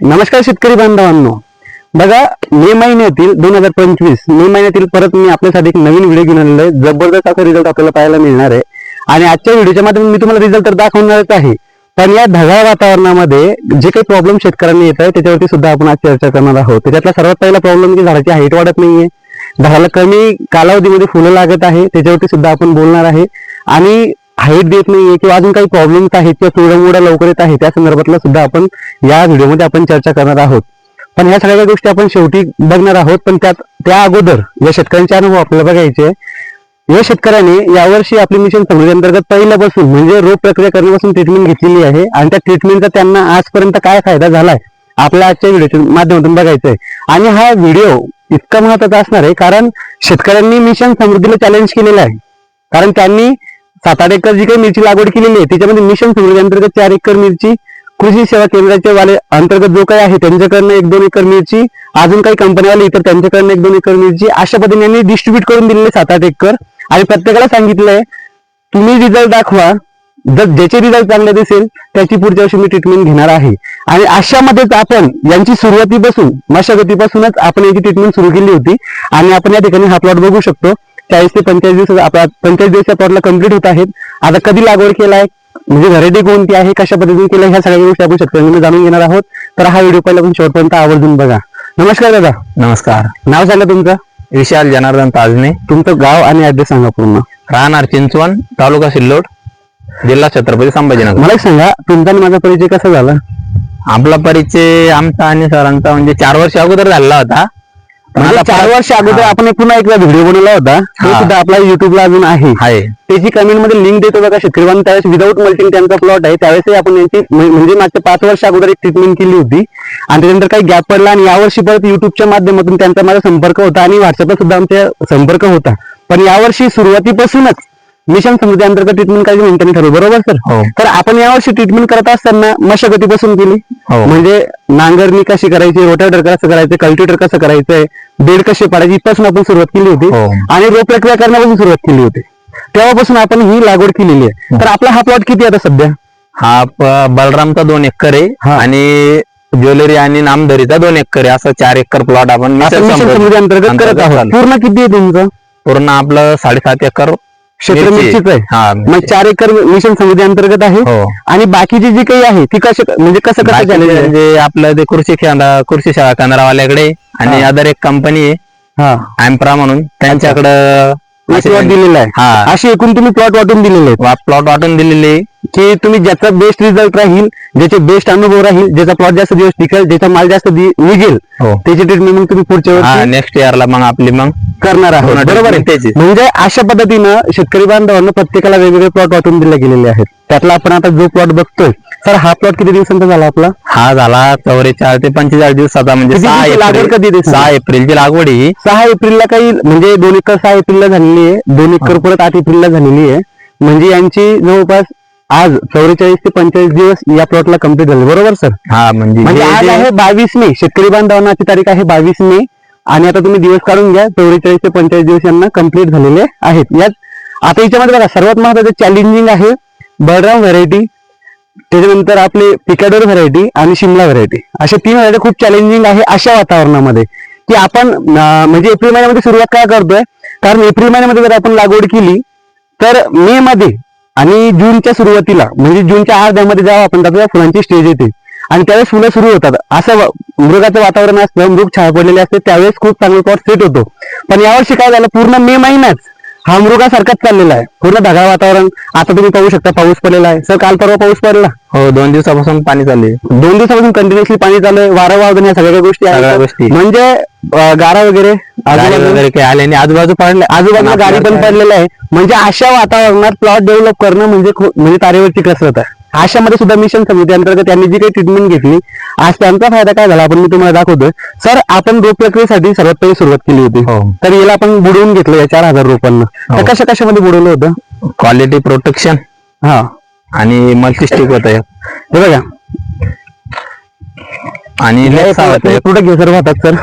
नमस्कार शेतकरी बांधवांनो. बघा मे महिन्यातील दोन हजार पंचवीस मे महिन्यातील परत मी आपल्यासाठी एक नवीन व्हिडिओ घेऊन आलेलो आहे. जबरदस्त असा रिझल्ट आपल्याला पाहायला मिळणार आहे. आणि आजच्या व्हिडिओच्या माध्यमातून मी तुम्हाला रिझल्ट तर दाखवणारच आहे. पण या ढगाळ वातावरणामध्ये जे काही प्रॉब्लेम शेतकऱ्यांनी येत आहे त्याच्यावरती सुद्धा आपण आज चर्चा करणार आहोत. त्याच्यातला सर्वात पहिला प्रॉब्लेम म्हणजे की झाडाची हाईट वाढत नाहीये. झाडाला कमी कालावधीमध्ये फुलं लागत आहे त्याच्यावरती सुद्धा आपण बोलणार आहे. आणि हाईट देत नाहीये किंवा अजून काही प्रॉब्लेम्स आहेत किंवा तोडमोडा लवकर येत आहे त्या संदर्भातला सुद्धा आपण या व्हिडिओमध्ये आपण चर्चा करणार आहोत. पण ह्या सगळ्या गोष्टी आपण शेवटी बघणार आहोत पण त्यात त्या अगोदर या शेतकऱ्यांचे अनुभव आपल्याला बघायचे या शेतकऱ्याने यावर्षी आपली मिशन समृद्धी अंतर्गत पहिल्यापासून म्हणजे रोग प्रक्रिया करण्यापासून ट्रीटमेंट घेतलेली आहे आणि त्या ट्रीटमेंटचा त्यांना आजपर्यंत काय फायदा झालाय आपल्या आजच्या व्हिडिओच्या माध्यमातून बघायचं आहे आणि हा व्हिडिओ इतका महत्त्वाचा असणार आहे कारण शेतकऱ्यांनी मिशन समृद्धीला चॅलेंज केलेला आहे. कारण त्यांनी सात आठ एकर जी काही मिरची लागवड केलेली आहे त्याच्यामध्ये मिशन समृद्धी अंतर्गत चार एकर मिरची कृषी सेवा केंद्राच्या वाले अंतर्गत जो काही आहे त्यांच्याकडनं एक दोन एकर मिरची अजून काही कंपन्यावाले इतर त्यांच्याकडनं एक दोन एकर मिरची अशा पद्धतीने यांनी डिस्ट्रीब्यूट करून दिलेले सात आठ एकर. आणि प्रत्येकाला सांगितलंय तुम्ही रिझल्ट दाखवा जर ज्याचे रिझल्ट चांगले दिसेल त्याची पुढच्या वर्षी मी ट्रीटमेंट घेणार आहे. आणि अशामध्येच आपण यांची सुरुवातीपासून मशागतीपासूनच आपण याची ट्रीटमेंट सुरू केली होती. आणि आपण या ठिकाणी हा प्लॉट बघू शकतो. चाळीस ते पंचेचाळीस दिवस आपला पंचेचाळीस दिवस प्लॉटला कंप्लीट होत आहेत. आता कधी लागवड केलाय? म्हणजे व्हरायटी कोणती आहे? कशा पद्धतीने केलं ह्या सगळ्या गोष्टी आपण शेतकऱ्यांना जाणून घेणार आहोत. तर हा व्हिडिओ पहिला पण शेवटपर्यंत आवर्जून बघा. नमस्कार दादा. नमस्कार. नाव सांगा तुमचं? विशाल जनार्दन ताजने. तुमचं गाव आणि ऍड्रेस सांगा पूर्ण. राहणार चिंचवण तालुका सिल्लोड जिल्हा छत्रपती संभाजीनगर. मला एक सांगा तुमचा आणि माझा परिचय कसा झाला? आपला परिचय आमचा आणि सरांचा म्हणजे चार वर्ष अगोदर झालेला होता. म्हणजे आता चार वर्ष अगोदर आपण एक पुन्हा एकदा व्हिडिओ बनवला होता. तो. सुद्धा आपला युट्यूबला अजून आहे. त्याची कमेंटमध्ये लिंक देतो बघा शेतकरी बांधव त्यावेळेस विदाऊट मल्टिंग त्यांचा प्लॉट आहे. त्यावेळेस आपण यांची म्ह- म्हणजे मागच्या पाच वर्ष अगोदर एक ट्रीटमेंट केली होती. आणि त्याच्यानंतर काही गॅप पडला आणि यावर्षी परत युट्यूबच्या माध्यमातून त्यांचा माझा संपर्क होता आणि व्हॉट्सअपला सुद्धा आमचा संपर्क होता. पण यावर्षी सुरुवातीपासूनच मिशन समृद्धी अंतर्गत ट्रीटमेंट करायची म्हणताना ठरवलं बरोबर सर हो. तर आपण यावर्षी ट्रीटमेंट करत असताना मशागतीपासून केली हो. म्हणजे नांगरणी कशी करायची रोटावेटर कसं करायचं कल्टिवेटर कसं करायचंय बेड कसे पाडायची इथपासून आपण सुरुवात केली होती हो. आणि रोप प्रक्रिया करण्यापासून सुरुवात केली होती तेव्हापासून आपण ही लागवड केलेली आहे तर आपला हा प्लॉट किती आहे आता सध्या हा प- बलरामचा दोन एकर आहे. आणि ज्वेलरी आणि नामदरीचा दोन एकर आहे असं चार एकर प्लॉट आपण असं मिशन मिशन समृद्धी समृद्धी अंतर्गत करत आहोत. पूर्ण किती आहे तुमचं पूर्ण आपलं साडेसात एकर क्षेत्र मिरची. निश्चित आहे. हा मग चार एकर मिशन समृद्धी अंतर्गत आहे. हो. आणि बाकीची जी काही आहे ती कशा म्हणजे कसं कसं बाकी झालेलं आहे? म्हणजे आपलं ते कृषी केंद्र कृषी सेवा केंद्रावाल्याकडे आणि हा. अदर एक कंपनी आहे. हा. म्हणून. त्यांच्याकडं दिलेला आहे. हा. अशी एकूण तुम्ही प्लॉट वाटून दिलेले आहेत. प्लॉट वाटून दिलेले की तुम्ही ज्याचा बेस्ट रिझल्ट राहील ज्याचे बेस्ट अनुभव राहील ज्याचा प्लॉट जास्त दिवस टिकेल ज्याचा माल जास्त दि- निघेल हो. त्याची ट्रीटमेंट मग तुम्ही पुढच्या हा वर्षी नेक्स्ट इयरला मग आपली मग करणार आहोत. पूर्ण बरोबर आहे. treatment त्याची. म्हणजे अशा पद्धतीनं शेतकरी बांधवांना प्रत्येकाला वेगवेगळे प्लॉट वाटून दिले गेलेले आहेत. त्यातला आपण आता जो प्लॉट बघतोय तर हा प्लॉट किती दिवसांचा झाला आपला? हा झाला चौवेचाळीस ते पंचेचाळीस दिवसाचा म्हणजे किती सहा दिवसाची लागवड कधी एप्रिल दिवसाची? सहा एप्रिलची लागवड ही. सहा एप्रिलला काही म्हणजे दोन एकर सहा एप्रिलला झालेली आहे. दोन एकर परत आठ एप्रिलला झालेली आहे. म्हणजे यांची जवळपास आज चौवेचाळीस ते पंचेचाळीस दिवस या प्लॉटला कंप्लीट झाले. बरोबर सर हा म्हणजे म्हणजे हे आज जे- आहे बावीस मे. शेतकरी बांधवांना आजची तारीख आहे बावीस मे. आणि आता तुम्ही दिवस काढून घ्या चौवेचाळीस ते पंचेचाळीस दिवस यांना कंप्लीट झालेले आहेत. यात आता याच्यामध्ये बघा सर्वात महत्वाचं चॅलेंजिंग आहे बळराम व्हरायटी त्याच्यानंतर आपले पिकाडोर व्हरायटी आणि शिमला व्हरायटी अशा तीन व्हरायटी खूप चॅलेंजिंग आहे अशा वातावरणामध्ये. की आपण अं, म्हणजे एप्रिल महिन्यामध्ये सुरुवात काय करतोय? कारण एप्रिल महिन्यामध्ये जर आपण लागवड केली तर मे मध्ये आणि जूनच्या सुरुवातीला म्हणजे जूनच्या अर्ध्यामध्ये जेव्हा आपण त्याच्या फुलांची स्टेज येते. आणि त्यावेळेस फुलं सुरू होतात. असं मृगाचं वातावरण असतं मृग छाया पडलेले असते त्यावेळेस खूप चांगला प्लॉट सेट होतो. पण यावर्षी काय झालं पूर्ण मे महिनाच हा मृगासारखाच चाललेला आहे. पूर्ण ढगाळ वातावरण. आता तुम्ही पाहू शकता पाऊस पडलेला आहे. सर काल परवा पाऊस पडला? हो दोन दिवसापासून पाणी चालू आहे. दोन दिवसापासून कंटिन्युअसली पाणी चालू आहे. वारं या सगळ्या गोष्टी सगळ्या गोष्टी. म्हणजे गारा वगैरे वगैरे काही आले आणि आजूबाजू पडले. आजूबाजूला गाडी पण पडलेलं आहे. म्हणजे अशा वातावरणात प्लॉट डेव्हलप करणं म्हणजे म्हणजे तारेवरची कसरत आहे. अशामध्ये सुद्धा मिशन समिती अंतर्गत त्यांनी जी काही ट्रीटमेंट घेतली आज त्यांचा फायदा काय झाला? आपण मी तुम्हाला दाखवतोय. सर आपण रोप प्रक्रियेसाठी सर्वात पहिली सुरुवात केली होती. हो. तर याला आपण बुडवून घेतलं या चार हजार रोपांना. तर हो. कशा कशामध्ये बुडवलं होतं? क्वालिटी प्रोटेक्शन हा. आणि मल्टीस्टिक होत हे. बघा. आणि. पुढे घे सर हातात सर.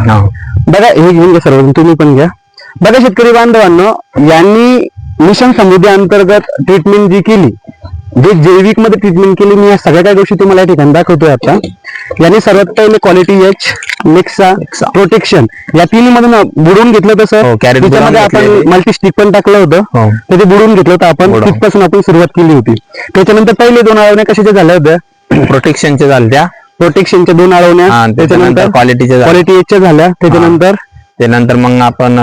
बघा हे घेऊन घ्या सर्व तुम्ही पण घ्या. बघा शेतकरी बांधवांनो यांनी मिशन समृद्धी अंतर्गत ट्रीटमेंट जी केली जे जैविकमध्ये ट्रीटमेंट केली मी या सगळ्या काही गोष्टी तुम्हाला या ठिकाणी दाखवतोय आता. यांनी सर्वात पहिले क्वालिटी एच नेक्सा. प्रोटेक्शन या तिन्ही मधून बुडवून घेतलं होतं सर हो, त्याच्यामध्ये आपण. मल्टी स्टिक पण टाकलं होतं. हो. ते बुडवून घेतलं होतं आपण. तिथपासून आपण सुरुवात केली होती. त्याच्यानंतर पहिले दोन आळवण्या कशाच्या झाल्या होत्या? प्रोटेक्शनचे झाले त्या प्रोटेक्शनच्या दोन आळवण्या. हा, त्याच्यानंतर क्वालिटीचे झाले क्वालिटी एचच्या झाल्या. त्याच्यानंतर? त्यानंतर मग आपण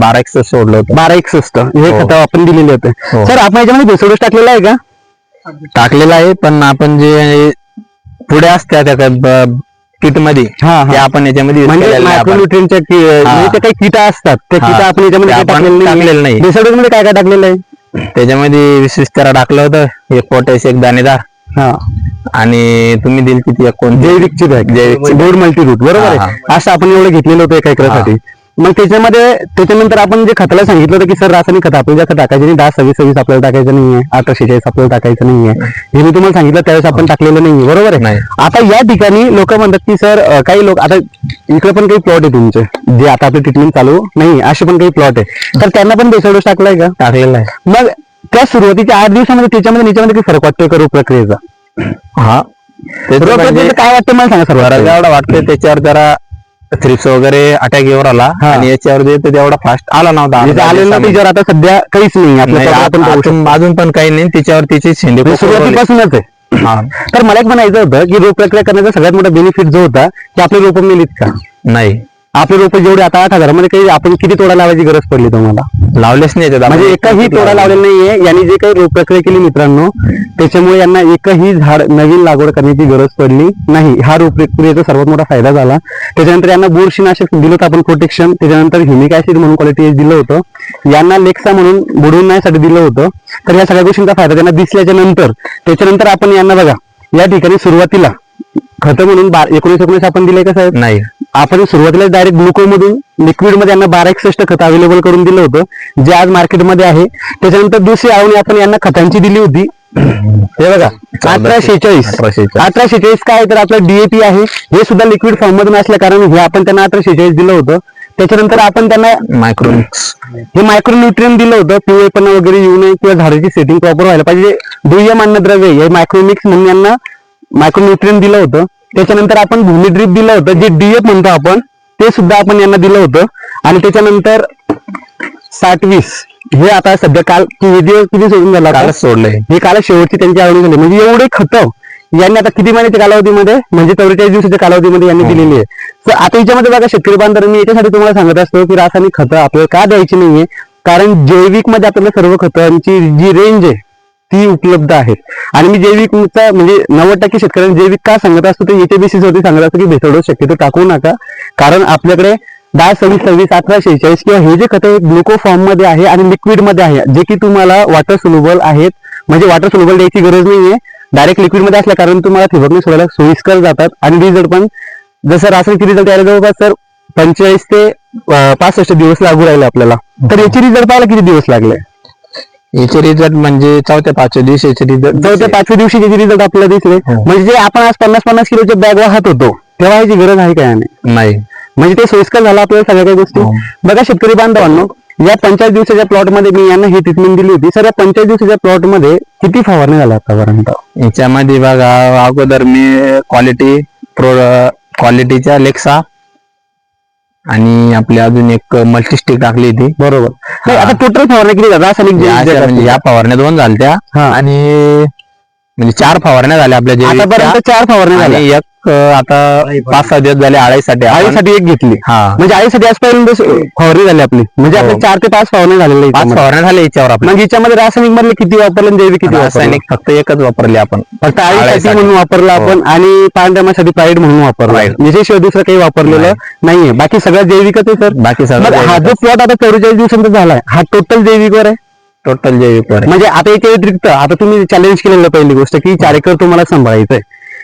बारा एक सोडलं होतं. बारा एक स्वस्त हे हो. खत आपण दिलेले होते. सर आपण याच्यामध्ये भेसोडस टाकलेला आहे का? टाकलेलं आहे पण आपण जे पुढे असत्या त्या किटमध्ये. ते आपण याच्यामध्ये म्हणजे. मायक्रोन्युट्रियनच्या म्हणजे काही किटा असतात त्या. किटा आपण याच्यामध्ये टाकलेलं नाही. मध्ये काय काय टाकलेलं आहे? त्याच्यामध्ये विशेष तेरा टाकलं होतं एक पोटॅश एक दाणेदार. हा. आणि तुम्ही दिली किती जैविकची बॅग जैविकची गोड मल्टी रूट बरोबर आहे? असं आपण एवढं घेतलेलं होतं एका एकरासाठी. मग त्याच्यामध्ये त्याच्यानंतर आपण जे खताला सांगितलं होतं की सर रासायनिक खत आपल्याला जास्त टाकायचे नाही. दहा सव्वीस सव्वीस आपल्याला टाकायचं नाहीये. अठराशे चाळीस आपल्याला टाकायचं नाहीये. हे मी तुम्हाला सांगितलं त्यावेळेस आपण टाकलेलं नाहीये. बरोबर आहे. आता या ठिकाणी लोक म्हणतात की सर काही लोक आता इकडे पण काही प्लॉट आहे तुमचे जे आता आपले ट्रीटमेंट चालू नाही असे पण काही प्लॉट आहे. तर त्यांना पण बेसोडोस टाकलाय का? टाकलेलं आहे मग त्या सुरुवातीच्या आठ दिवसामध्ये त्याच्यामध्ये त्याच्यामध्ये काही फरक वाटतोय का रोग प्रक्रियेचा हा काय वाटतं मला सांगा सर एवढा वाटतोय त्याच्यावर जरा थ्रिप्स वगैरे अटॅक येऊर आला हा. आणि याच्यावर जे ते तेवढा फास्ट आला नव्हता म्हणजे आलेलं दिवसामध्ये. त्याच्यावर आता सध्या काहीच नाही आपल्या नाही, आता- शकतो. अजून अजून पण काही नाही तिच्यावर तिची शेंडे म्हणजे पोकळ. सुरुवातीपासूनच आहे हा. तर मला एक म्हणायचं होतं की रोग प्रक्रिया करण्याचा सगळ्यात मोठा बेनिफिट जो होता की आपले रोप मिळत का नाही आपले रोप जेवढे आता आठ हजारामध्ये काही आपण किती तोडा लावायची गरज पडली तुम्हाला? लावलेच नाही. म्हणजे एकही तोडा लावलेला नाहीये. यांनी जे काही रोप प्रक्रिया केली मित्रांनो त्याच्यामुळे यांना एकही झाड नवीन लागवड करण्याची गरज पडली नाही. हा रोप प्रक्रियेचा सर्वात मोठा फायदा झाला. त्याच्यानंतर यांना बुरशीनाशक दिलं होतं आपण प्रोटेक्शन त्याच्यानंतर ह्युमिक ऍसिड म्हणून क्वालिटी दिलं होतं. यांना लेक्सा म्हणून बुडवण्यासाठी दिलं होतं. तर या सगळ्या गोष्टींचा फायदा त्यांना दिसल्याच्या नंतर त्याच्यानंतर आपण यांना बघा या ठिकाणी सुरुवातीला खतं म्हणून एकोणीस एकोणीस आपण दिलंय का साहेब? नाही. आपण सुरुवातीला डायरेक्ट ग्लुको मधून लिक्विडमध्ये यांना बारा एकसष्ट खत अवेलेबल करून दिलं होतं जे आज मार्केटमध्ये आहे. त्याच्यानंतर दुसरी आवणी आपण यांना खतांची दिली होती. हे बघा अठरा शेचाळीस अठरा शेहेचाळीस. अठरा शेचाळीस काय तर आपलं डीएपी आहे. हे सुद्धा लिक्विड फॉर्म मधून असल्या कारण हे आपण त्यांना अठरा शेचाळीस दिलं होतं. त्याच्यानंतर आपण त्यांना मायक्रोनिक्स हे मायक्रोन्युट्रियन दिलं होतं. पिवळेपणा वगैरे येऊ नये किंवा झाडाची सेटिंग प्रॉपर व्हायला पाहिजे. दुय्यम अन्नद्रव्य हे मायक्रोमिक्स म्हणून यांना मायक्रोन्युट्रियन दिलं होतं. त्याच्यानंतर आपण भूमी ड्रीप दिलं होतं जे डीएफ म्हणतो आपण ते सुद्धा आपण यांना दिलं होतं. आणि त्याच्यानंतर साठ वीस हे आता सध्या काल किती दिवस किती सोडून झाला? कालच सोडलंय हे काल शेवटची त्यांची आवडी झाली. म्हणजे एवढे खत यांनी आता किती महिन्याच्या कालावधीमध्ये म्हणजे चौवेचाळीस दिवसाच्या कालावधीमध्ये यांनी दिलेली आहे. तर आता याच्यामध्ये बघा शेतकरी बांधव मी याच्यासाठी तुम्हाला सांगत असतो की रासायनिक खतं आपल्याला का द्यायची नाहीये? कारण जैविकमध्ये आपल्याला सर्व खतांची जी रेंज आहे ती उपलब्ध आहेत. आणि मी जैविकचा म्हणजे नव्वद टक्के शेतकऱ्यांना जैविक का सांगत असतो ते याच्या बेसिस वरती सांगत असतो की भेसडो शक्यतो टाकू नका. कारण आपल्याकडे दहा सव्वीस सव्वीस अठरा शेहेचाळीस किंवा हे जे खतं ग्लुको फॉर्ममध्ये आहे आणि लिक्विडमध्ये आहे जे की तुम्हाला वॉटर सोल्युबल आहेत. म्हणजे वॉटर सोल्युबल द्यायची गरज नाहीये. डायरेक्ट लिक्विडमध्ये असल्या कारण तुम्हाला ठिबकने सोडायला सोयीस्कर जातात. आणि रिझल्ट पण जसं रासायनिक रिझल्ट यायला जवळपास सर पंचेचाळीस ते पासष्ट दिवस लागू राहिले आपल्याला. तर याचे रिझल्ट पाहायला किती दिवस लागले? याचे रिझल्ट म्हणजे चौथ्या पाचव्या दिवशी याचे रिझल्ट चौथ्या पाचव्या दिवशी त्याचे रिझल्ट आपल्याला दिसले. हो. म्हणजे जे आपण आज पन्नास पन्नास किलोचे बॅग वाहत होतो तेव्हा याची गरज आहे काय नाही नाही. म्हणजे ते सोयीस्कर झालं आपल्याला सगळ्या काही गोष्टी. हो. बघा शेतकरी बांधवांनो या पंचाळीस दिवसाच्या प्लॉटमध्ये मी यांना ही ट्रीटमेंट दिली होती. सर या पंचाळीस दिवसाच्या प्लॉटमध्ये किती फवारणी झाल्या आतापर्यंत? याच्यामध्ये बघा अगोदर मी क्वालिटी प्रो क्वालिटीच्या लेक्सा आणि आपली अजून एक मल्टीस्टिक टाकली होती. बरोबर. नाही, आता टोटल फवारणी किती झाल्या? रासायनिक जे- या जे अशा म्हणजे या फवारण्या दोन झालत्या हा. आणि म्हणजे चार फवारण्या झाल्या आपल्या जैविकच्या. चार फवारणी झाल्या. आणि एक आता पाच सहा दिवस झाले आळाईसाठी आपण- आळीसाठी एक घेतली. म्हणजे आळीसाठी आजपर्यंत फवारणी झाली आपली. म्हणजे आपले हो. चार ते पाच फवारणी झालेले पाच फवारण्या झाल्या याच्यावर आपल्या. म्हणजे याच्यामध्ये रासायनिक मधले किती वापरले जैविक किती रासायनिक फक्त एकच वापरली आपण. फक्त आळीसाठी. म्हणून वापरला हो. आपण आणि पांढऱ्यामासाठी प्राईड म्हणून वापरला. याच्याशिवाय दुसरं काही वापरलेलं नाही. नाहीये. बाकी सगळं जैविकच आहे सर. बाकी सगळं हा जो प्लॉट आता चौवेचाळीस दिवसांचा झालाय हा टोटल जैविकवर आहे? टोटल जैविक. म्हणजे आता याच्या व्यतिरिक्त आता तुम्ही चॅलेंज केलेलं पहिली गोष्ट की चार एकर तुम्हाला सांभाळायचंय.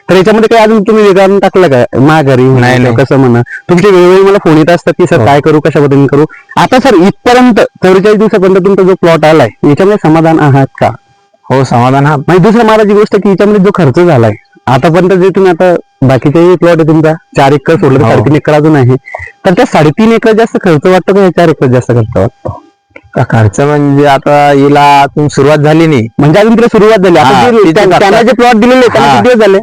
तर याच्यामध्ये काही अजून तुम्ही वेगळं टाकलं का? माघारी म्हणा नाही. कसं म्हणा. तुमचे वेळोवेळी मला फोन येत असतात की सर हो. काय करू? कशा पद्धतीने करू? आता सर इथपर्यंत चौवेचाळीस दिवसापर्यंत तुमचा जो प्लॉट आलाय याच्यामध्ये समाधान आहात का? हो समाधान हा म्हणजे दुसरं महाराजी गोष्ट की याच्यामध्ये जो खर्च झालाय आतापर्यंत जे तुम्ही आता बाकीचे प्लॉट आहे तुमचा चार एकर सोडलं तर हो. साडेतीन एकर अजून आहे. तर त्या साडेतीन एकर जास्त खर्च वाटतो का या चार एकर जास्त खर्च वाटतो? का खर्च म्हणजे आता हिला अजून सुरुवात झाली नाही. म्हणजे अजून तिला सुरुवात झाली. हा, जे- तिथे त्या-. त्यांना जे प्लॉट दिलेले त्यांना हा. किती दिवस झाले?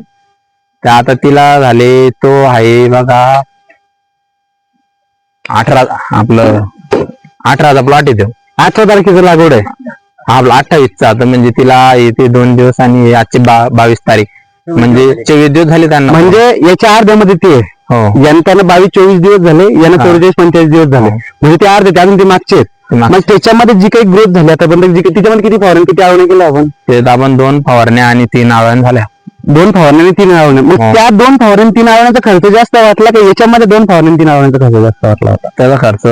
तर आता तिला झाले तो आहे बघा अठरा आपलं अठराचा प्लॉट येतो अठरा तारखेचं लागवड आहे आपला अठ्ठावीसचा आता म्हणजे तिला येते दोन दिवस आणि आजची बा बावीस तारीख म्हणजे चोवीस दिवस झाले त्यांना म्हणजे याच्या अर्ध्यामध्ये ते आहे. हो यांना बावीस चोवीस दिवस झाले यांना हा. चौवेचाळीस पंचेचाळीस दिवस झाले हो. म्हणजे ते अर्धे ते अजून ते मागचे आहेत. ते मागचे. मग त्याच्यामध्ये जी काही ग्रोथ झाली आतापर्यंत जी काही- त्याच्यामध्ये किती फवारणी किती आवडणे केलं आपण त्यात आपण दोन फवारण्या आणि तीन आवरण झाल्या दोन फवारणी आणि तीन आवडणे मग हो. त्या दोन फवारणी तीन आवडण्याचा खर्च जास्त वाटला का? याच्यामध्ये दोन फवारणी तीन आवडण्याचा खर्च जास्त वाटला होता? त्याचा खर्च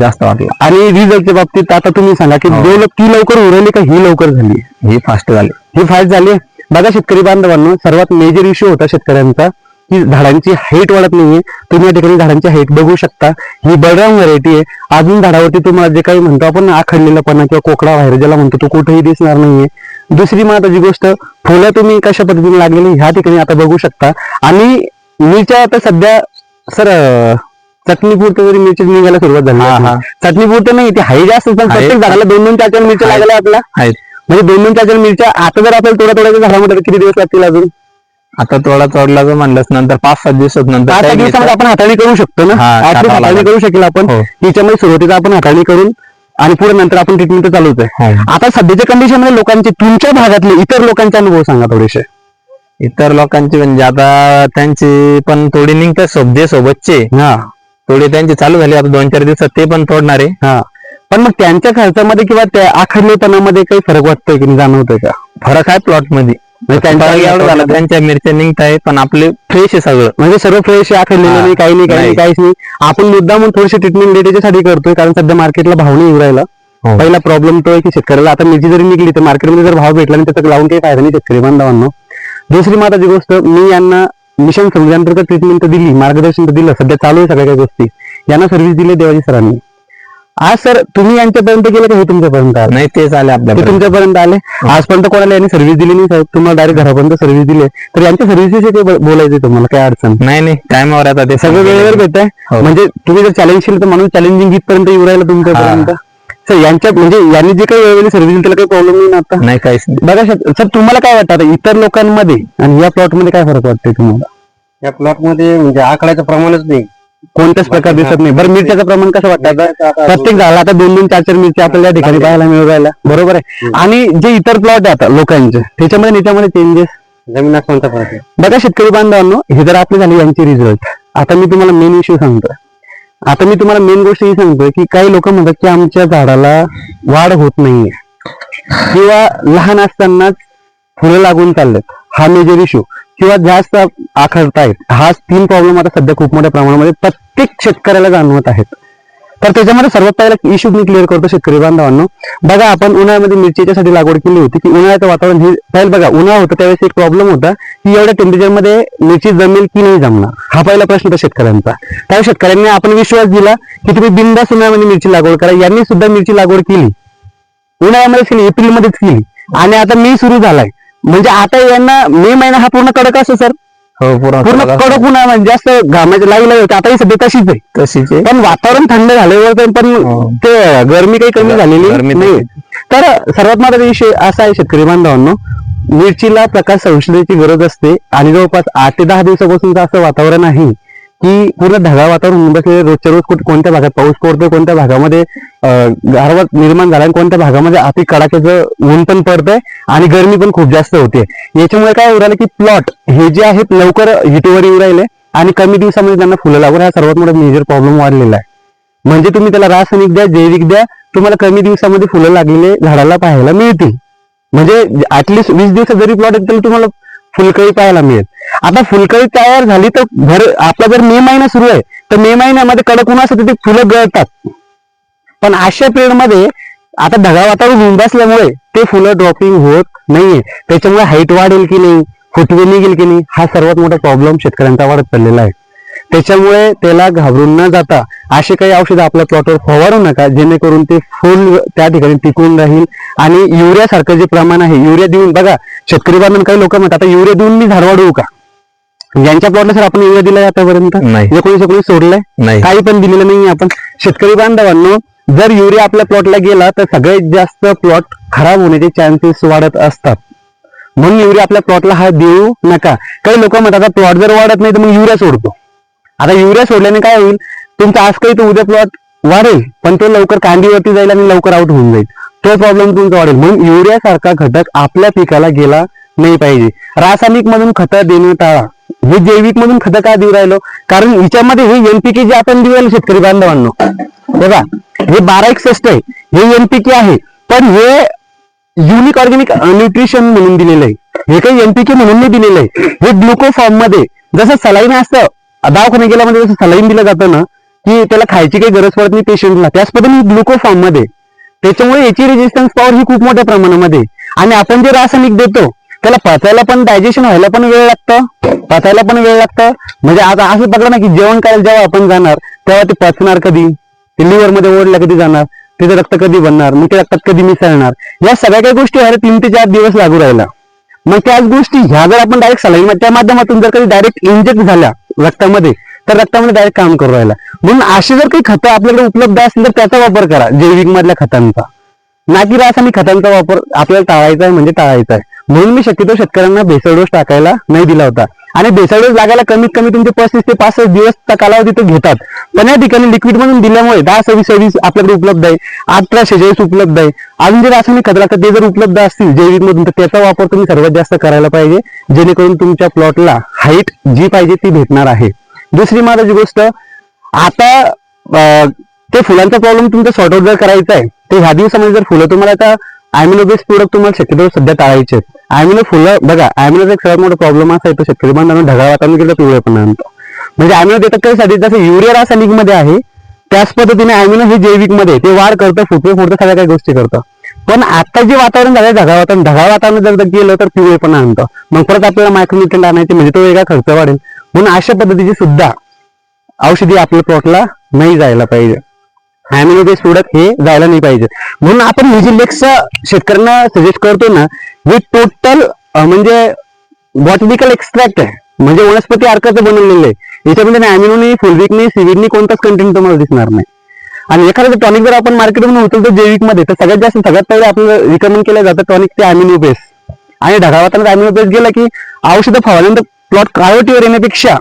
जास्त वाटला. आणि रिझल्टच्या बाबतीत आता तुम्ही सांगा की हो. जो ती लवकर उरली का ही लवकर झाली? ही फास्ट झाली. ही फास्ट झाली. बघा शेतकरी बांधवांनो सर्वात मेजर इश्यू होता शेतकऱ्यांचा की झाडांची हाईट वाढत नाहीये. तुम्ही या ठिकाणी झाडांची हाईट बघू शकता. ही बळराम व्हरायटी आहे. अजून झाडावरती तुम्हाला जे काही म्हणतो आपण आखडलेलापणा किंवा कोकडा बाहेर ज्याला म्हणतो तो कुठेही दिसणार नाहीये. दुसरी महत्वाची गोष्ट फुलं तुम्ही कशा पद्धतीने लागलेली ह्या ठिकाणी आता बघू शकता आणि मिरच्या आता सध्या सर चटणी पुरतं जरी मिरची निघायला सुरुवात झाली हा, हा. चटणी पुरतं नाही ती हाई जास्त पण. प्रत्येक झाडाला दोन दोन चार चार मिरच्या. लागल्या आपल्या म्हणजे दोन दोन चार चार मिरच्या आता जर आपल्याला थोड्या थोड्या झाडामध्ये तर किती दिवस लागतील अजून आता थोडा तोडला जो म्हणलंस नंतर पाच सात दिवसात नंतर आपण हाताळणी करू शकतो ना हा, हाताळणी. करू शकेल आपण हो. तिच्यामध्ये सुरुवातीला आपण हाताळणी करून आणि पुढे नंतर आपण ट्रीटमेंट चालूच आहे. आता सध्याच्या कंडिशनमध्ये लोकांचे तुमच्या भागातले इतर लोकांचे अनुभव सांगा थोडेसे. इतर लोकांची म्हणजे आता त्यांची पण थोडी निघतात सोबजे सोबतचे. हा. थोडी त्यांची चालू झाली आता दोन चार दिवसात ते पण तोडणार. आहे हा. पण मग त्यांच्या खर्चामध्ये किंवा त्या आखडलेपणामध्ये काही फरक वाटतोय की जाणवतोय का? फरक आहे प्लॉटमध्ये. एवढं झालं त्यांच्या मिरच्या निघताय पण आपले फ्रेश आहे सगळं. म्हणजे सर्व फ्रेश आखडलेले नाही काही नाही काही नाही. काहीच नाही. आपण मुद्दा म्हणून थोडीशी ट्रीटमेंट त्याच्यासाठी करतोय कारण सध्या मार्केटला भाव नाही येऊ राहिला. हो. पहिला प्रॉब्लेम तो आहे की शेतकऱ्याला आता मिरची जरी निघली तर मार्केटमध्ये जर भाव भेटला नाही त्याचा लावून काही फायदा नाही शेतकरी बांधवांनो. दुसरी महत्वाची गोष्ट मी यांना मिशन समजांतर्गत ट्रीटमेंट तर दिली मार्गदर्शन तर दिलं सध्या चालू आहे सगळ्या काही गोष्टी. यांना सर्व्हिस दिली देवाजी सरांनी. आज सर तुम्ही यांच्यापर्यंत गेलं का हे तुमच्यापर्यंत आलं? नाही तेच आले ते आपल्याकडे तुमच्यापर्यंत आले? आजपर्यंत कोणाला यांनी सर्व्हिस दिली नाही साहेब? तुम्हाला डायरेक्ट घरापर्यंत सर्व्हिस दिली तर यांच्या सर्व्हिसेस काही ब- बोलायचे तुम्हाला काय अडचण? नाही नाही टायमावर आता ते सगळं वेळेवर भेट आहे हो. म्हणजे तुम्ही जर चॅलेंज केलं तर माणूस चॅलेंजिंग इथपर्यंत येऊ राहिला तुमच्यापर्यंत. सर यांच्या म्हणजे यांनी जे काही वेळेवर सर्व्हिस दिली त्याला काही प्रॉब्लेम नाही आता? नाही काहीच नाही. बघा सर सर, तुम्हाला काय वाटतं आता इतर लोकांमध्ये आणि या प्लॉटमध्ये काय फरक वाटतंय तुम्हाला? या प्लॉटमध्ये म्हणजे आकड्याचं प्रमाणच नाही. कोणत्याच प्रकार दिसत नाही. बरं मिरच्याचं प्रमाण कसं वाटतं? आता प्रत्येक झाला आता दोन दोन चार चार मिरची आपल्याला या ठिकाणी पाहायला मिळू राहिला बरोबर आहे. आणि जे इतर प्लॉट आहे आता लोकांचे त्याच्यामध्ये आणि याच्यामध्ये चेंजेस जमीन आसमानचा फरक आहे? बघा शेतकरी बांधवांनो हे जर आपले झाले यांचे रिझल्ट आता मी तुम्हाला मेन इश्यू सांगतोय. आता मी तुम्हाला मेन गोष्ट ही सांगतोय की काही लोक म्हणतात की आमच्या झाडाला वाढ होत नाहीये. किंवा लहान असतानाच फुलं लागून चाललेत. हा मेजर इश्यू किंवा जास्त आखडतायत. हा तीन प्रॉब्लेम आता सध्या खूप मोठ्या प्रमाणामध्ये प्रत्येक शेतकऱ्याला जाणवत आहेत. तर त्याच्यामध्ये सर्वात पहिला इश्यू मी क्लिअर करतो शेतकरी बांधवांनो. बघा आपण उन्हाळ्यामध्ये मिरचीच्यासाठी लागवड केली होती की उन्हाळ्याचं वातावरण हे पहिलं बघा उन्हाळा होतं त्यावेळेस एक प्रॉब्लेम होता की एवढ्या टेम्परेचरमध्ये मिरची जमेल की नाही जमणार? हा पहिला प्रश्न होता शेतकऱ्यांचा. त्या शेतकऱ्यांनी आपण विश्वास दिला की तुम्ही बिंदास उन्हाळ्यामध्ये मिरची लागवड करा. यांनी सुद्धा मिरची लागवड केली. उन्हाळ्यामध्येच केली एप्रिलमध्येच केली. आणि आता मे सुरू झालाय. म्हणजे आता यांना मे महिना हा पूर्ण कडक असतो सर. हो पूर्ण पूर्ण कडक उन्हाळा म्हणजे जास्त घामाची लाई लाई होते. आता ही सध्या तशीच आहे. तशीच आहे. पण वातावरण थंड झाल्यावर तर पण हो. ते गरमी काही कमी झालेली गरमी नाही. तर सर्वात महत्त्वाचा विषय असा आहे शेतकरी बांधवांनो. मिरचीला प्रकाश संशोधनाची गरज असते आणि जवळपास आठ ते दहा दिवसापासूनचं असं वातावरण आहे. की पूर्ण ढगाळ वातावरण होऊन रोजच्या रोज कुठे कोणत्या भागात पाऊस पडतोय कोणत्या भागामध्ये गारवा निर्माण झाला आणि कोणत्या भागामध्ये अति कडाक्याचं ऊन पण पडतंय आणि गर्मी पण खूप जास्त होते याच्यामुळे काय होऊ राहिलं की प्लॉट हे जे आहेत लवकर हिटवर येऊ राहिले आणि कमी दिवसामध्ये त्यांना फुलं लागून हा सर्वात मोठा मेजर प्रॉब्लेम वाढलेला आहे. म्हणजे तुम्ही त्याला रासायनिक द्या जैविक द्या तुम्हाला कमी दिवसामध्ये फुलं लागलेले झाडाला पाहायला मिळतील. म्हणजे ऍटलिस्ट वीस दिवसात जरी प्लॉट येईल तुम्हाला फुलकळी पाहायला मिळेल. आता फुलकळी तयार झाली तर भर आपला जर मे महिना सुरू आहे तर मे महिन्यामध्ये कडक उन्हा असतं ते फुलं गळतात. पण अशा पिरियडमध्ये आता ढगाळ वातावरण होऊन बसल्यामुळे ते फुलं ड्रॉपिंग होत नाहीये. त्याच्यामुळे हाईट वाढेल की नाही? फुटवे निघेल की नाही? हा सर्वात मोठा प्रॉब्लेम शेतकऱ्यांचा वाढत चाललेला आहे. त्याच्यामुळे त्याला घाबरून न जाता असे काही औषधं आपल्या प्लॉटवर फवारू नका. जेणेकरून ते फुल त्या ठिकाणी टिकून राहील. आणि युरिया सारखं जे प्रमाण आहे युरिया देऊन बघा शेतकरी बांधून काही लोक म्हणतात आता युरिया देऊन मी झाड वाढवू का? ज्यांच्या प्लॉटला सर आपण युरिया दिलाय आतापर्यंत नाही. एकोणीस एकोणीस सोडलंय. नाही. काही पण दिलेलं नाही आपण. शेतकरी बांधवांनो जर युरिया आपल्या प्लॉटला गेला तर सगळ्यात जास्त प्लॉट खराब होण्याचे चान्सेस वाढत असतात. म्हणून युरिया आपल्या प्लॉटला हा देऊ नका. काही लोक म्हणतात आता प्लॉट जर वाढत नाही तर मग युरिया सोडतो. आता युरिया सोडल्याने काय होईल? तुमचा आज काही तो उद्या प्लॉट वाढेल पण तो लवकर कांदीवरती जाईल आणि लवकर आउट होऊन जाईल. तो प्रॉब्लेम तुमचा वाढेल. म्हणून युरिया सारखा घटक आपल्या पिकाला गेला नाही पाहिजे. रासायनिक मधून खतं देणं टाळा. हे जैविक मधून खतं का देऊ राहिलो? कारण हिच्यामध्ये हे एनपीके जे आपण देऊ राहिलो शेतकरी बांधवांनो बघा हे बारा एकसष्ट आहे. हे एनपीके आहे. पण हे युनिक ऑर्गॅनिक न्यूट्रिशन म्हणून दिलेलं आहे. हे काही एनपीके म्हणून नाही दिलेलं आहे. हे ग्लुको फॉर्ममध्ये जसं सलाईन असतं दवाखान्यात गेल्यामध्ये जसं सलाईन दिलं जातं ना की त्याला खायची काही गरज पडत नाही पेशंटला त्याच पद्धतीने ग्लुको फॉर्ममध्ये त्याच्यामुळे याची रेजिस्टन्स पॉवर ही खूप मोठ्या प्रमाणामध्ये. आणि आपण जे रासायनिक देतो त्याला पचायला पण डायजेशन व्हायला पण वेळ लागतं. पचायला पण वेळ लागतं. म्हणजे आता असं बघा ना की जेवण करायला जेव्हा आपण जाणार तेव्हा ते पचणार कधी? ते लिव्हरमध्ये ओढल्या कधी जाणार? तिथे रक्त कधी बनणार? मग ते रक्तात कधी मिसळणार? या सगळ्या काही गोष्टी आहेत तीन ते चार दिवस लागू राहिला. मग त्याच गोष्टी ह्या जर आपण डायरेक्ट सलाईन त्या माध्यमातून जर कधी डायरेक्ट इंजेक्ट झाल्या रक्तामध्ये तर रक्तामध्ये डायरेक्ट काम करू राहिला. म्हणून अशी जर काही खतं आपल्याकडे उपलब्ध असतील तर त्याचा वापर करा जैविक मधल्या खतांचा. ना की रासायनिक खतांचा वापर आपल्याला टाळायचा आहे म्हणजे टाळायचा आहे. म्हणून मी शक्यतो शेतकऱ्यांना भेसळ डोस टाकायला नाही दिला होता. आणि बेचाळीस लागायला कमीत कमी तुमचे पस्तीस ते पासष्ट दिवस कालावधी ते घेतात. पण या ठिकाणी लिक्विड म्हणून दिल्यामुळे दहा सव्वीस सव्वीस आपल्याकडे उपलब्ध आहे. अठरा शेचाळीस उपलब्ध आहे. अजून जे रासायनिक खत लागतात ते जर उपलब्ध असतील जैविक मधून तर त्याचा वापर तुम्ही सर्वात जास्त करायला पाहिजे. जेणेकरून तुमच्या प्लॉटला हाईट जी पाहिजे ती भेटणार आहे. दुसरी महत्वाची गोष्ट आता ते फुलांचा प्रॉब्लेम तुमचा सॉर्ट आउट जर करायचा आहे तर ह्या दिवसामध्ये जर फुलं तुम्हाला आता अॅमिनो बेस्ड प्रोडक्ट तुम्हाला शक्यतो सध्या टाळायचे आहेत. फुलं बघा अॅमिनोचा एक सगळ्यात मोठा प्रॉब्लेम असा येतो शेतकरी बांधवांना ढगाळ वातावरण केलं पिवळे पण आणतो म्हणजे अॅमिनो देतात कशासाठी? जसं युरिया रासायनिकमध्ये आहे त्याच पद्धतीने अॅमिनो हे जैविकमध्ये ते वाढ करतं फुटवे फोडतं सगळ्या काही गोष्टी करतं. पण आता जे वातावरण झालं ढगाळ वातावरण ढगाळ वातावरण जर गेलं तर पिवळे पण आणतं मग परत आपल्याला मायक्रोन्युट्रंट आणायचे म्हणजे तो वेगळा खर्च वाढेल. म्हणून अशा पद्धतीची सुद्धा औषधी आपल्या प्लॉटला नाही जायला पाहिजे. अॅमिनो ते सोडत हे जायला नाही पाहिजे. म्हणून आपण हे लेक्स शेतकऱ्यांना सजेस्ट करतो ना हे टोटल म्हणजे बॉटनिकल एक्स्ट्रॅक्ट आहे. म्हणजे वनस्पती अर्काचं बनवलेलं आहे. याच्यामध्ये अॅमिनो नाही फुलविक नाही सिविड नाही कोणताच कंटेंट तुम्हाला दिसणार नाही. आणि एखादं टॉनिक जर आपण मार्केटमधून उचलतो जैविकमध्ये तर सगळ्यात जास्त सगळ्यात पहिले आपल्याला रिकमेंड केलं जातं टॉनिक ते अॅमिनो बेस आणि ढगावाताना अॅमिनो बेस गेला की औषधं फवारल्यानंतर प्लॉट काळवटीवर येण्यापेक्षा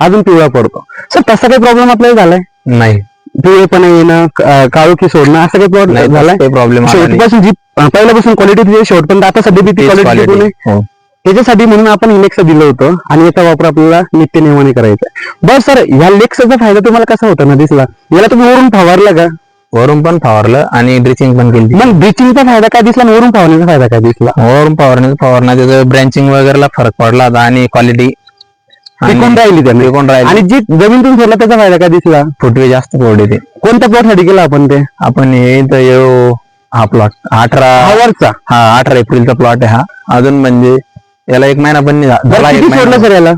अजून पिवळा पडतो. सर तसा काही प्रॉब्लेम आपल्याला झालाय? नाही. पिवळेपणा येणं काळोखी सोडणं असं काही प्रॉब्लेम झालाय काही प्रॉब्लेम. शेवटपासून जी पहिल्यापासून क्वालिटी शेवटपर्यंत आता सध्या बी ती क्वालिटी. त्याच्यासाठी म्हणून आपण इलेक्स दिलं होतं आणि याचा वापर आपल्याला नित्य नियमाने करायचा. बरं सर ह्या लेक्सचा फायदा तुम्हाला कसा होता ना दिसला याला तुम्ही वरून फवारला का वरून पण फवारलं आणि ड्रिचिंग पण केली मग ब्लिचिंगचा फायदा काय दिसला आणि वरून फवारण्याचा फायदा काय दिसला वरून फवारण्याचं फवारणं त्याचं ब्रँचिंग वगैरेला फरक पडला आणि क्वालिटी टिकून राहिली त्याने? टिकून राहिली. आणि जी जमीन सोडला त्याचा फायदा काय दिसला? फुटवे जास्त पडले ते. कोणत्या प्लॉटसाठी केला आपण ते? आपण हे येऊ. हा प्लॉट अठरा. हा वरचा? हा अठरा एप्रिलचा प्लॉट आहे हा. अजून म्हणजे याला एक महिना पण नाही एक सोडलं. सर याला?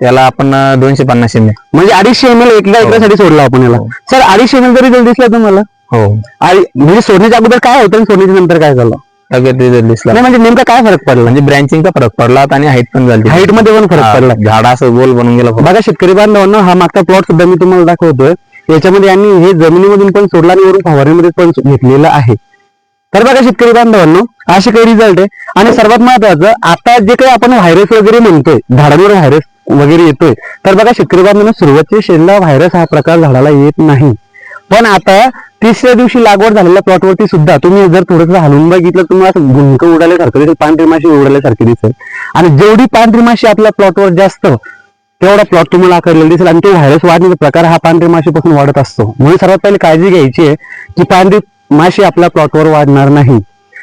त्याला आपण दोनशे पन्नास एम म्हणजे अडीचशे एम एल एकदा एकदासाठी सोडला आपण याला. हो. सर अडीचशे एम एल जरी दिसला तुम्हाला? हो. आणि म्हणजे सोडण्याच्या अगोदर काय होतं आणि सोडण्याच्या नंतर काय झालं? लगेच result दिसला नाही म्हणजे नेमका काय फरक पडला? म्हणजे ब्रँचिंगचा फरक पडला आणि हाईट पण झाली. हाईटमध्ये पण फरक पडला. झाड असं गोल बनून गेलं बघा शेतकरी बांधवांना हा मागचा प्लॉट सुद्धा मी तुम्हाला दाखवतोय. याच्यामध्ये यांनी हे जमिनीमधून पण सोडला आणि वरून फवारणीमध्ये पण घेतलेलं आहे. तर बघा शेतकरी बांधवांनो असे काही रिझल्ट आहे आणि सर्वात महत्वाचं आता जे काही आपण व्हायरस वगैरे म्हणतोय झाडांवर व्हायरस वगैरे येतोय तर बघा शेतकरी बांधवांनो सुरुवातीच्या शेणला व्हायरस हा प्रकार झाडाला येत नाही. पण आता तिसऱ्या दिवशी लागवड झालेल्या प्लॉटवरती सुद्धा तुम्ही जर थोडंसं हलवून बघितलं तुम्हाला असं गुंक उडाल्यासारखं दिसेल पांढरी माशी उडाल्यासारखी दिसेल. आणि जेवढी पांढरी माशी आपल्या प्लॉटवर जास्त तेवढा प्लॉट तुम्हाला आकारलेला दिसेल. आणि तो व्हायरस वाढण्याचा प्रकार हा पांढरी माशीपासून वाढत असतो. म्हणून सर्वात पहिले काळजी घ्यायची आहे की पांढरी माशी आपल्या प्लॉटवर वाढणार नाही.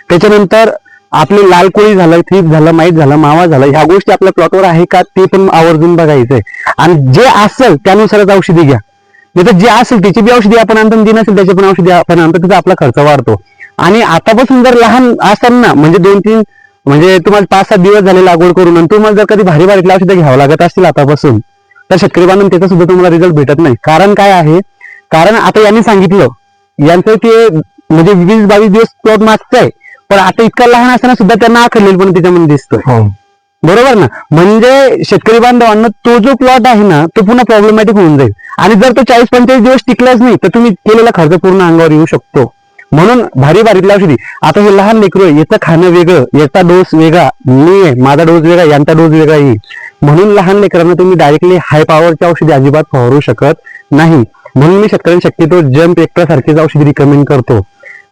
त्याच्यानंतर आपले लाल कोळी झालं थीप झालं माहीत झालं मावा झालं ह्या गोष्टी आपल्या प्लॉटवर आहे का ते पण आवर्जून बघायचंय. आणि जे असेल त्यानुसारच औषधी घ्या. नाही तर जे असेल त्याची बी औषधी आपण आणतो जी नसेल त्याची पण औषधी आपण आणतो तिचा आपला खर्च वाढतो. आणि आतापासून जर लहान असताना म्हणजे दोन तीन म्हणजे तुम्हाला पाच सात दिवस झाले लागवड करून आणि तुम्हाला जर कधी भारी भारीतली औषधं घ्यावं लागत असतील आतापासून तर शेतकरी बांधून त्याचा सुद्धा तुम्हाला रिझल्ट भेटत नाही. कारण काय आहे? कारण आता यांनी सांगितलं यांचं ते म्हणजे वीस बावीस दिवस प्लॉट मागताय पण आता इतका लहान असताना सुद्धा त्यांना आखडलेलं पण त्याच्यामध्ये दिसतोय हो. बरोबर ना? म्हणजे शेतकरी बांधवांना तो जो प्लॉट आहे ना तो पुन्हा प्रॉब्लेमॅटिक होऊन जाईल. आणि जर तो चाळीस पंचेचाळीस दिवस टिकलाच नाही तर तुम्ही केलेला खर्च पूर्ण अंगावर येऊ शकतो. म्हणून भारी भारीतल्या औषधी. आता हे लहान लेकरू आहे याचं खाणं वेगळं याचा डोस वेगळा मी आहे माझा डोस वेगळा यांचा डोस वेगळा येईल. म्हणून लहान लेकरांना तुम्ही डायरेक्टली हाय पॉवरची औषधी अजिबात फवारू शकत नाही. म्हणून मी शेतकऱ्यांना शक्यतो जम्प एक्ट्रासारखीच औषधी रिकमेंड करतो.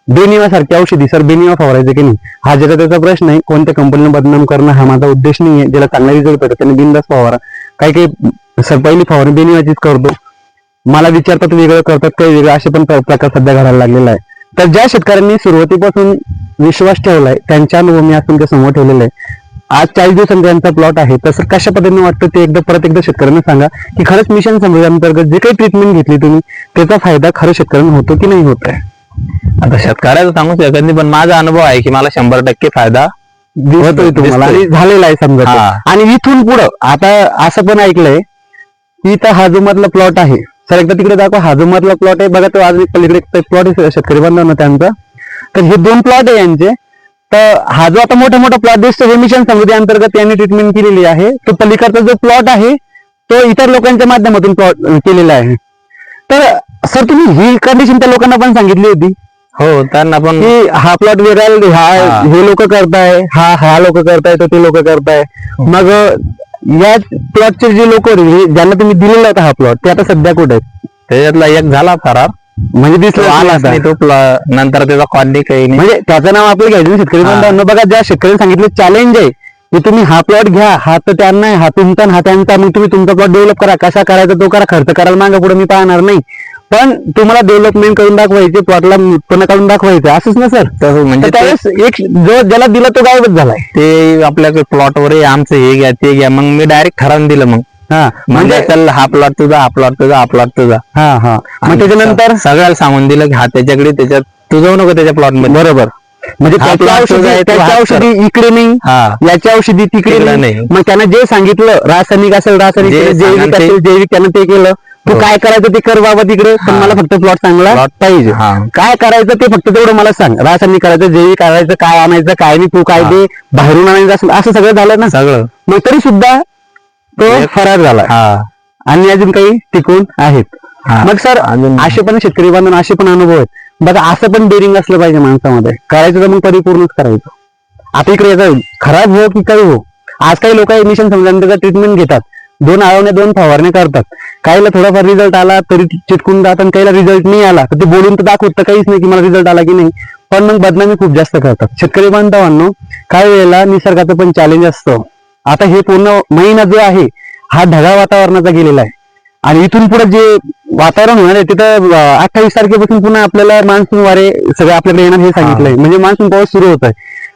बेनिवा सारखी औषधी सर बेनिवा फवारायचं की नाही? हा ज्याचा त्याचा प्रश्न आहे. कोणत्या कंपनीने बदनाम करणं हा माझा उद्देश नाही आहे. ज्याला चांगला रिझल्ट भेटतो त्याने बिंदास फवारा. काही काही सर पहिली फवारणी बेनिवाचीच करतो. मला विचारतात वेगळं करतात काही वेगळं. असे पण प्रकार सध्या घडायला लागलेला आहे. तर ज्या शेतकऱ्यांनी सुरुवातीपासून विश्वास ठेवलाय त्यांच्या अनुभव मी आज तुमच्यासमोर ठेवलेला आहे. आज चाळीस दिवसांचा त्यांचा प्लॉट आहे. तसं कशा पद्धतीने वाटतं ते एकदा परत एकदा शेतकऱ्यांना सांगा. की खरंच मिशन समृद्धी अंतर्गत जे काही ट्रीटमेंट घेतली तुम्ही त्याचा फायदा खरं शेतकऱ्यांना होतो की नाही होत आहे आता शेतकऱ्याचं सांगू शकत नाही पण माझा अनुभव आहे की मला शंभर टक्के फायदा तुम्हाला. आणि. झालेला आहे समजा ते. आणि इथून पुढं आता असं पण ऐकलंय की इथं हा जो मधला प्लॉट आहे. सर एकदा तिकडे दाखवा हा जो मधला प्लॉट आहे. बघा तो आज एक पलीकडे प्लॉट आहे शेतकरी बांधवांना त्यांचा. तर हे दोन प्लॉट आहे यांचे. तर हा जो आता मोठा मोठा प्लॉट दिसतो हे मिशन समृद्धी अंतर्गत यांनी ट्रीटमेंट केलेली आहे. तो पलीकडचा जो प्लॉट आहे तो इतर लोकांच्या माध्यमातून प्लॉट केलेला आहे. तर सर तुम्ही ही कंडिशन त्या लोकांना पण सांगितली होती. हो त्यांना पण की हा प्लॉट वेगळा हा हा. हे लोक करताय हा हा लोक करताय तर ते लोक करताय. मग या प्लॉटचे जे लोक ज्यांना तुम्ही दिलेला होता हा प्लॉट ते आता सध्या कुठे आहेत? त्याच्यातला एक झाला फरार. म्हणजे दिसला आलाच नाही तो प्ल- नंतर त्याचा कॉलनी काही नाही. म्हणजे त्याचं नाव आपलं घ्यायचं नाही. शेतकरी हा. बघा ज्या शेतकऱ्यांनी सांगितलं चॅलेंज आहे की तुम्ही हा प्लॉट घ्या हा तर त्यांना आहे, हा तुमचा आणि हा त्यांचा मग तुम्ही तुमचा प्लॉट डेव्हलप करा. कसा करायचा तो करा खर्च करायला मागे पुढे मी पाहणार नाही. पण तुम्हाला डेव्हलपमेंट करून दाखवायचे प्लॉटला उत्पन्न काढून दाखवायचं असंच ना सर तसं म्हणजे तर ते- त्यावेळेस एक जो ज्याला दिला तो गायबच झालाय. ते आपल्याकडे प्लॉटवर आमचं हे घ्या ते घ्या मग मी डायरेक्ट ठरवून दिलं मग. हा म्हणजे म्हणजे चल हा प्लॉट तुझा हा प्लॉट तुझा हा प्लॉट तुझा. हा हा. मग आणि त्याच्यानंतर? सगळ्याला सांगून दिलं की हा त्याच्याकडे त्याच्यात तू जाऊ नको त्याच्या प्लॉटमध्ये. बरोबर. म्हणजे हा औषधी तुझा आहे, तो इकडे नाही हा. याची औषधी तिकडे तिकडे नाही. नाही. मग त्यानं जे सांगितलं रासायनिक असेल रासायनिक जे केलं, जैविक सांगाल ते- असेल जैविक त्यानं ते केलं. तू. काय करायचं ते कर बाबा तिकडे. पण. मला फक्त प्लॉट चांगला पाहिजे. हा. काय करायचं ते फक्त तेवढं मला सांग. रासायनिक करायचं जैविक करायचं काय आणायचं काय नाही तू काय. दे बाहेरून आणायचं असं सगळं झालं ना. सगळं. मग तरी सुद्धा तो फरार झाला. हा. आणि अजून काही टिकून आहेत. मग सर असे पण शेतकरी बांधव असे पण अनुभव आहेत. बघा असं पण डेअरिंग असलं पाहिजे माणसामध्ये. करायचं तर मग परिपूर्णच करायचं. आता इकडे खराब हो की काही हो. आज काही लोक मिशन समजा ट्रीटमेंट घेतात. दोन आळवणे दोन फवारण्या करतात. काहीला थोडाफार रिझल्ट आला तरी चिटकून जातात आणि काहीला रिझल्ट नाही आला. तर ते बोलून तर दाखवत तर काहीच नाही की मला रिझल्ट आला की नाही. पण मग बदनामी खूप जास्त करतात. शेतकरी बांधवांनो काही वेळेला निसर्गाचं पण चॅलेंज असतं. आता हे पूर्ण महिना जो आहे हा ढगाळ वातावरणाचा गेलेला आहे. आणि इथून पुढे जे वातावरण होणार आहे तिथं अठ्ठावीस तारखेपासून पुन्हा आपल्याला मान्सून वारे सगळं आपल्याकडे येणार हे सांगितलंय. म्हणजे मान्सून पाऊस सुरू होत आहे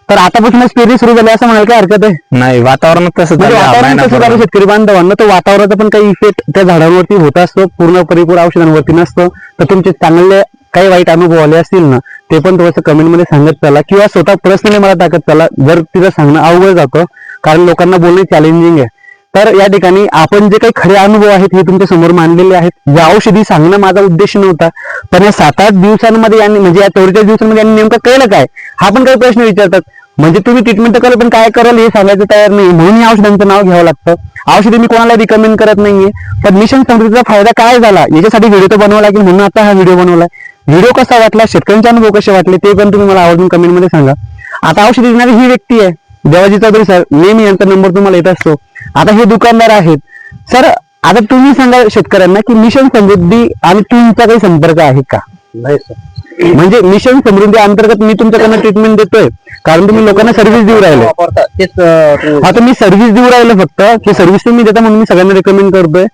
तर आतापासूनच पेरणी सुरू झाली असं म्हणायला काय हरकत आहे? नाही वातावरण तसं म्हणजे वातावरण कसं झालं महिनाभर. शेतकरी बांधवांना तर वातावरणाचा पण काही इफेक्ट त्या झाडांवरती होत असतो पूर्ण परिपूर्ण औषधांवरती नसतं. तर तुमचे चांगले काही वाईट अनुभव आले असतील ना ते पण थोडंसं कमेंटमध्ये सांगत चला किंवा स्वतः पर्सनली मला टाकत चला जर तिथं सांगणं अवघड जातं कारण लोकांना बोलणे चॅलेंजिंग आहे. तर या ठिकाणी आपण जे काही खरे अनुभव आहेत हे तुमच्यासमोर मांडलेले आहेत. या औषधी सांगणं माझा उद्देश नव्हता पण या सात आठ दिवसांमध्ये यांनी म्हणजे या चौवेचाळीस दिवसांमध्ये यांनी नेमकं कळलं काय? हा पण काही प्रश्न विचारतात. म्हणजे तुम्ही ट्रीटमेंट तर कराल पण काय कराल हे सांगायचं तयार नाही म्हणून या औषधांचं नाव घ्यावं लागतं. औषधी मी कोणाला रिकमेंड करत नाहीये पण मिशन समृद्धीचा फायदा काय झाला? याच्यासाठी व्हिडिओ तर बनवला की म्हणून आता हा व्हिडिओ बनवलाय. व्हिडिओ कसा वाटला? शेतकऱ्यांचे अनुभव कसे वाटले? ते पण तुम्ही मला आवर्जून कमेंटमध्ये सांगा. आता औषधी देणारी ही व्यक्ती आहे. देवाजी चौधरी सर नेहमी यांचा नंबर तुम्हाला येत असतो. आता हे दुकानदार आहेत. सर आता तुम्ही सांगा शेतकऱ्यांना की मिशन समृद्धी आणि तुमचा काही संपर्क आहे का? नाही सर. म्हणजे मिशन समृद्धी अंतर्गत मी तुमच्याकडनं ट्रीटमेंट देतोय. कारण तुम्ही लोकांना सर्व्हिस देऊ राहिले. तुम्ही- आता मी सर्व्हिस देऊ राहिलो फक्त. की सर्व्हिस मी देता म्हणून मी सगळ्यांना रेकमेंड करतोय.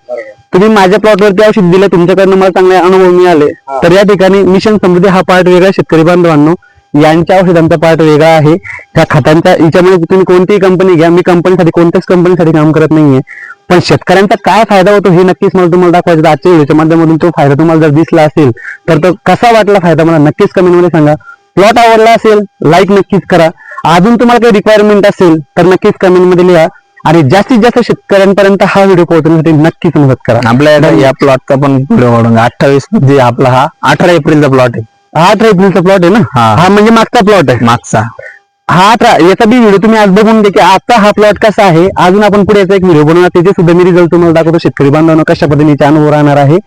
तुम्ही माझ्या प्लॉटवरती औषध दिलं तुमच्याकडनं मला चांगले अनुभव मिळाले. तर या ठिकाणी मिशन समृद्धी हा पार्ट वेगळा शेतकरी बांधवांनो. यांच्या औषधांचा पार्ट वेगळा आहे. त्या खतांच्या याच्यामध्ये तुम्ही कोणतीही कंपनी घ्या. मी कंपनीसाठी कोणत्याच कंपनीसाठी काम करत नाहीये. पण शेतकऱ्यांचा काय फायदा होतो हे नक्कीच मला तुम्हाला दाखवायचं आजच्या व्हिडिओच्या माध्यमातून तो फायदा तुम्हाला जर दिसला असेल तर तो कसा वाटला फायदा मला नक्कीच कमेंटमध्ये सांगा. प्लॉट आवडला असेल लाईक नक्कीच करा. अजून तुम्हाला काही रिक्वायरमेंट असेल तर नक्कीच कमेंटमध्ये लिहा. आणि जास्तीत जास्त शेतकऱ्यांपर्यंत हा व्हिडिओ पोहोचवण्यासाठी नक्कीच मदत करा. आपल्या या प्लॉटचा पण वाढून अठ्ठावीस म्हणजे आपला हा अठरा एप्रिलचा प्लॉट आहे. आठ एप्रिलचा प्लॉट आहे ना? हा. हा म्हणजे मागचा प्लॉट आहे. मागचा. हा अठरा याचा बी व्हिडिओ तुम्ही आज बघून घ्या की आता हा प्लॉट कसा आहे. अजून आपण पुढे याचा एक व्हिडिओ बनवणार. त्याचे सुद्धा मी रिझल्ट तुम्हाला दाखवतो. शेतकरी बांधवांना कशा पद्धतीने अनुभव राहणार आहे.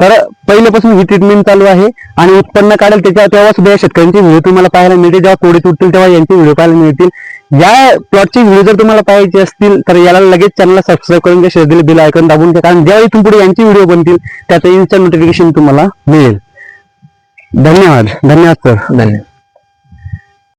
तर पहिल्यापासून ही ट्रीटमेंट चालू आहे आणि उत्पन्न काढेल त्याच्या तेव्हा सुद्धा या शेतकऱ्यांचे व्हिडिओ तुम्हाला पाहायला मिळतील. जेव्हा कोडे तुटतील तेव्हा यांचे व्हिडिओ पाहायला मिळतील. या प्लॉटचे व्हिडिओ जर तुम्हाला पाहायचे असतील तर याला लगेच चॅनलला सबस्क्राईब करून घ्या. शेजारी बिल आयकॉन दाबून घ्या. कारण जेव्हा इथून पुढे यांचे व्हिडिओ बनतील त्याचं इन्स्टंट नोटिफिकेशन तुम्हाला मिळेल. धन्यवाद. धन्यवाद सर. धन्यवाद.